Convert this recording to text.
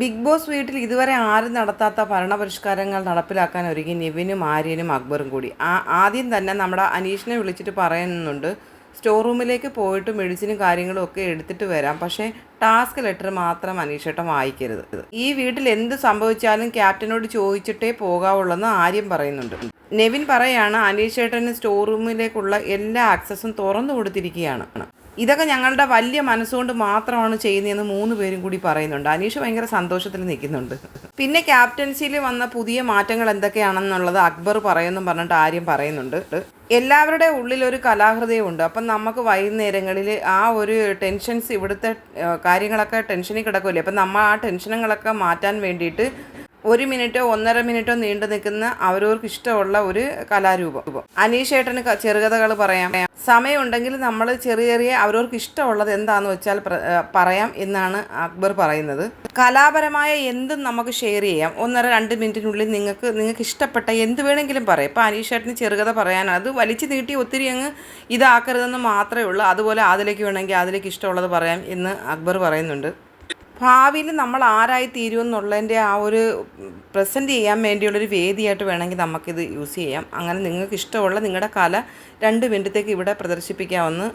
Big boss വീട്ടിൽ ഇതുവരെ ആരും നടത്താത്ത ഭരണപരിഷ്കാരങ്ങൾ നടപ്പിലാക്കാൻ ഒരുങ്ങി നിവിനും ആര്യനും അക്ബറും കൂടി. ആ ആദ്യം തന്നെ നമ്മുടെ അനീഷിനെ വിളിച്ചിട്ട് പറയുന്നുണ്ട് സ്റ്റോർ റൂമിലേക്ക് പോയിട്ട് മെഡിസിനും കാര്യങ്ങളും ഒക്കെ എടുത്തിട്ട് വരാം. പക്ഷേ ടാസ്ക് ലെറ്റർ മാത്രം അനീഷേട്ടം വായിക്കരുത്. ഈ വീട്ടിൽ എന്ത് സംഭവിച്ചാലും ക്യാപ്റ്റനോട് ചോദിച്ചിട്ടേ പോകാവുള്ളെന്ന് ആര്യം പറയുന്നുണ്ട്. നെവിൻ പറയാണ് അനീഷേട്ടന് സ്റ്റോർ റൂമിലേക്കുള്ള എല്ലാ ആക്സസും തുറന്നു കൊടുത്തിരിക്കുകയാണ്. ഇതൊക്കെ ഞങ്ങളുടെ വലിയ മനസ്സുകൊണ്ട് മാത്രമാണ് ചെയ്യുന്നതെന്ന് മൂന്ന് പേരും കൂടി പറയുന്നുണ്ട്. അനീഷ് ഭയങ്കര സന്തോഷത്തിൽ നിൽക്കുന്നുണ്ട്. പിന്നെ ക്യാപ്റ്റൻസിയിൽ വന്ന പുതിയ മാറ്റങ്ങൾ എന്തൊക്കെയാണെന്നുള്ളത് അക്ബർ പറയുമെന്നും പറഞ്ഞിട്ട് ആര്യം പറയുന്നുണ്ട്. എല്ലാവരുടെ ഉള്ളിൽ ഒരു കലാഹൃദയമുണ്ട്. അപ്പം നമുക്ക് വൈകുന്നേരങ്ങളിൽ ആ ഒരു ടെൻഷൻസ് ഇവിടുത്തെ കാര്യങ്ങളൊക്കെ ടെൻഷനിൽ കിടക്കില്ലേ അപ്പം നമ്മൾ ആ ടെൻഷനുകളൊക്കെ മാറ്റാൻ വേണ്ടിയിട്ട് ഒരു മിനിറ്റോ ഒന്നര മിനിറ്റോ നീണ്ടു നിൽക്കുന്ന അവരവർക്ക് ഇഷ്ടമുള്ള ഒരു കലാരൂപം. അനീഷേട്ടന് ചെറുകഥകൾ പറയാം. സമയമുണ്ടെങ്കിൽ നമ്മൾ ചെറിയ ചെറിയ അവരവർക്ക് ഇഷ്ടമുള്ളത് എന്താന്ന് വെച്ചാൽ പറയാം എന്നാണ് അക്ബർ പറയുന്നത്. കലാപരമായ എന്തും നമുക്ക് ഷെയർ ചെയ്യാം. ഒന്നര രണ്ട് മിനിറ്റിനുള്ളിൽ നിങ്ങൾക്ക് നിങ്ങൾക്ക് ഇഷ്ടപ്പെട്ട എന്ത് വേണമെങ്കിലും പറയാം. ഇപ്പോൾ അനീഷേട്ടന് ചെറുകഥ പറയാനാണ് അത് വലിച്ചു നീട്ടി ഒത്തിരി അങ്ങ് ഇതാക്കരുതെന്ന് മാത്രമേ ഉള്ളൂ. അതുപോലെ അതിലേക്ക് വേണമെങ്കിൽ അതിലേക്ക് ഇഷ്ടമുള്ളത് പറയാം എന്ന് അക്ബർ പറയുന്നുണ്ട്. ഭാവിയിൽ നമ്മൾ ആരായി തീരും എന്നുള്ളതിന്റെ ആ ഒരു പ്രസന്റ് ചെയ്യാൻ വേണ്ടിയുള്ളൊരു വേദിയായിട്ട് വേണമെങ്കിൽ നമുക്കിത് യൂസ് ചെയ്യാം. അങ്ങനെ നിങ്ങൾക്ക് ഇഷ്ടമുള്ള നിങ്ങളുടെ കല രണ്ട് മിനിറ്റത്തേക്ക് ഇവിടെ പ്രദർശിപ്പിക്കാമെന്ന്